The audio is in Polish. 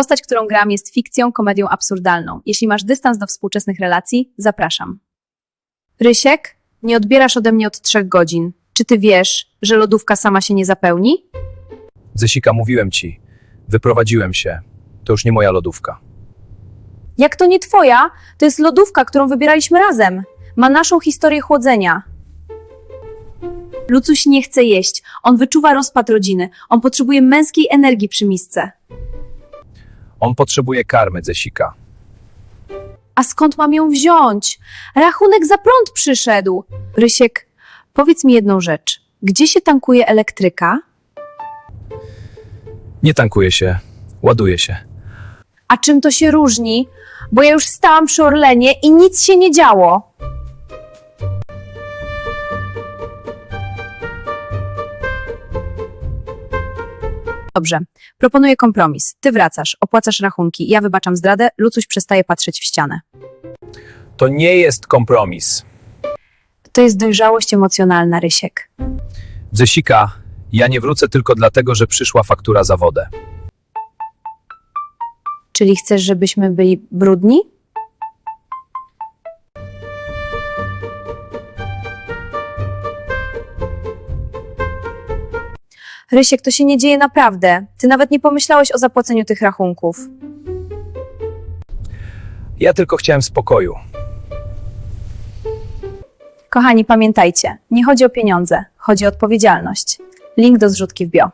Postać, którą gram, jest fikcją, komedią absurdalną. Jeśli masz dystans do współczesnych relacji, zapraszam. Rysiek, nie odbierasz ode mnie od trzech godzin. Czy ty wiesz, że lodówka sama się nie zapełni? Zesika, mówiłem ci. Wyprowadziłem się. To już nie moja lodówka. Jak to nie twoja? To jest lodówka, którą wybieraliśmy razem. Ma naszą historię chłodzenia. Lucuś nie chce jeść. On wyczuwa rozpad rodziny. On potrzebuje męskiej energii przy misce. On potrzebuje karmy, Zesika. A skąd mam ją wziąć? Rachunek za prąd przyszedł. Rysiek, powiedz mi jedną rzecz. Gdzie się tankuje elektryka? Nie tankuje się. Ładuje się. A czym to się różni? Bo ja już stałam przy Orlenie i nic się nie działo. Dobrze, proponuję kompromis. Ty wracasz, opłacasz rachunki, ja wybaczam zdradę, Lucuś przestaje patrzeć w ścianę. To nie jest kompromis. To jest dojrzałość emocjonalna, Rysiek. Zesika, ja nie wrócę tylko dlatego, że przyszła faktura za wodę. Czyli chcesz, żebyśmy byli brudni? Rysiek, to się nie dzieje naprawdę. Ty nawet nie pomyślałeś o zapłaceniu tych rachunków. Ja tylko chciałem spokoju. Kochani, pamiętajcie, nie chodzi o pieniądze, chodzi o odpowiedzialność. Link do zrzutki w bio.